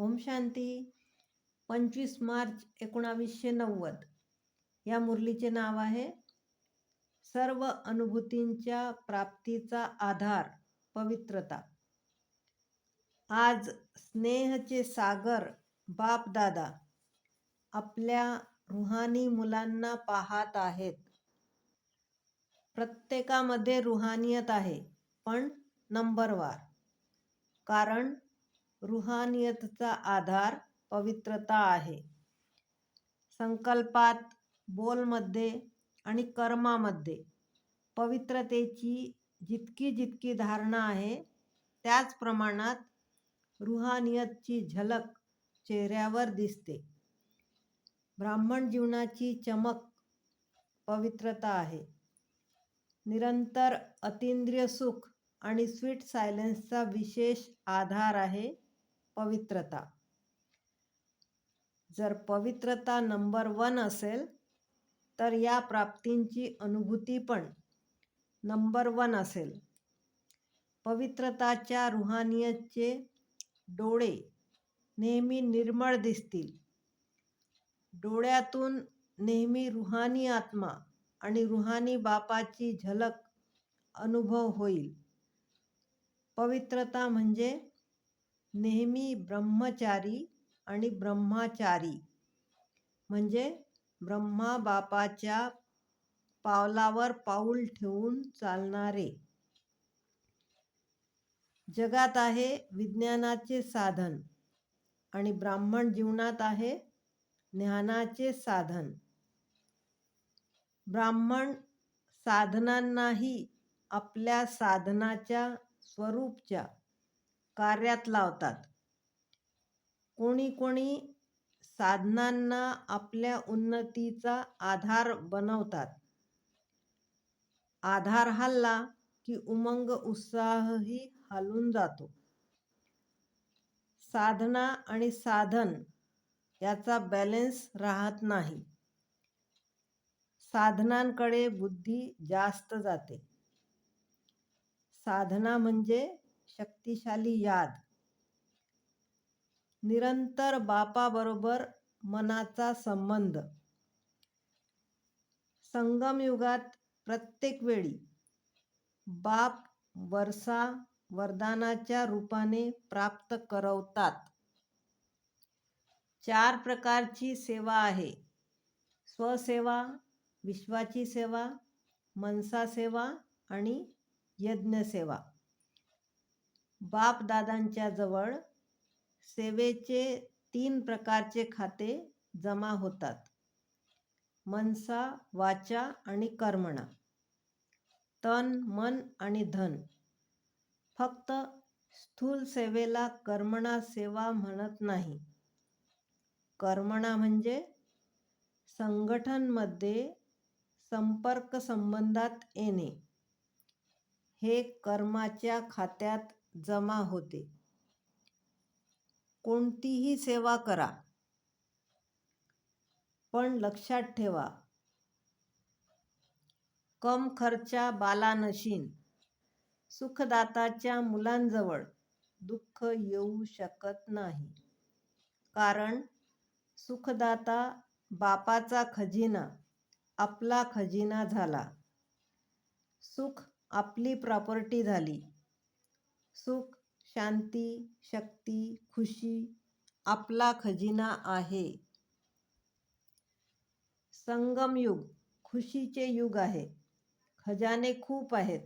ओम शांती. पंचवीस मार्च एकोणावीसशे नव्वद. या मुरलीचे नाव आहे. सर्व अनुभूतींच्या प्राप्तीचा आधार पवित्रता. आज स्नेहचे सागर बाप दादा आपल्या रुहानी मुलांना पाहत आहेत. प्रत्येकामध्ये रुहानियत आहे पण नंबरवार कारण रुहानियतचा आधार पवित्रता आहे. संकल्पात बोलमध्ये आणि कर्मामध्ये पवित्रतेची जितकी जितकी धारणा आहे त्याच प्रमाणात रुहानियतची झलक चेहऱ्यावर दिसते. ब्राह्मण जीवनाची चमक पवित्रता आहे. निरंतर अतिंद्रिय सुख आणि स्वीट सायलेन्सचा विशेष आधार आहे. पवित्रता. जर पवित्रता नंबर वन असेल तर या प्राप्तींची अनुभूती पण नंबर वन असेल. पवित्रताच्या रुहानियतचे डोळे नेहमी निर्मळ दिसतील. डोळ्यातून नेहमी रुहानी आत्मा आणि रुहानी बापाची झलक अनुभव होईल. पवित्रता म्हणजे नेहमी ब्रह्मचारी आणि ब्रह्माचारी. म्हणजे ब्रह्मा बापाच्या पावलावर पाऊल ठेवून चालणारे. जगात आहे विज्ञानाचे साधन आणि ब्राह्मण जीवनात आहे ज्ञानाचे साधन. ब्राह्मण साधनांनाही आपल्या साधनाच्या स्वरूपच्या कार्यात लावतात. कोणी कोणी साधनांना आपल्या उन्नतीचा आधार बनवतात. आधार हल्ला की उमंग उत्साहही हलून जातो. साधना आणि साधन याचा बॅलेन्स राहत नाही. साधनांकडे बुद्धी जास्त जाते. साधना म्हणजे शक्तिशाली याद. निरंतर बापाबरोबर मनाचा संबंध. संगमयुगात प्रत्येक वेळी बाप वर्षा वरदानाच्या रूपाने प्राप्त करवतात. चार प्रकारची सेवा आहे. स्वसेवा विश्वाची सेवा मनसा सेवा आणि यज्ञसेवा. बाप दादांच्या जवळ सेवेचे तीन प्रकारचे खाते जमा होतात. मनसा वाचा आणि कर्मणा. तन मन आणि धन. फक्त स्थूल सेवेला कर्मणा सेवा म्हणत नाही. कर्मणा म्हणजे संघटनमध्ये संपर्क संबंधात येणे. हे कर्माच्या खात्यात जमा होते. कोणतीही सेवा करा. पण लक्षात ठेवा. कम खर्चा बाला नशीन सुखदाताच्या मुलांजवळ दुःख येऊ शकत नाही. कारण सुखदाता बापाचा खजिना आपला खजिना झाला. सुख आपली प्रॉपर्टी झाली. सुख शांती शक्ती खुशी आपला खजिना आहे. संगमयुग खुशीचे युग आहे. खजाने खूप आहेत.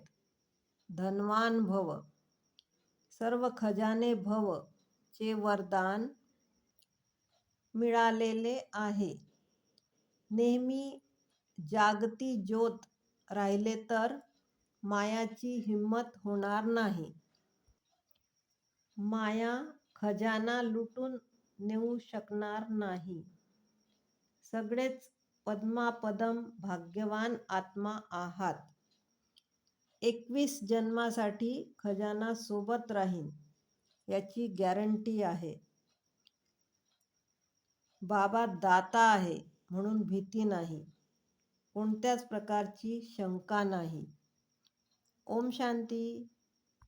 धनवान भव. सर्व खजाने भव चे वरदान मिळालेले आहे. नेहमी जागती ज्योत राहिले तर मायाची हिंमत होणार नाही. माया खजाना लुटून नेऊ शकणार नाही. सगळेच पद्मापदम भाग्यवान आत्मा आहात. एकवीस जन्मासाठी खजाना सोबत राहीन याची गॅरंटी आहे. बाबा दाता आहे म्हणून भीती नाही. कोणत्याच प्रकारची शंका नाही. ओम शांती.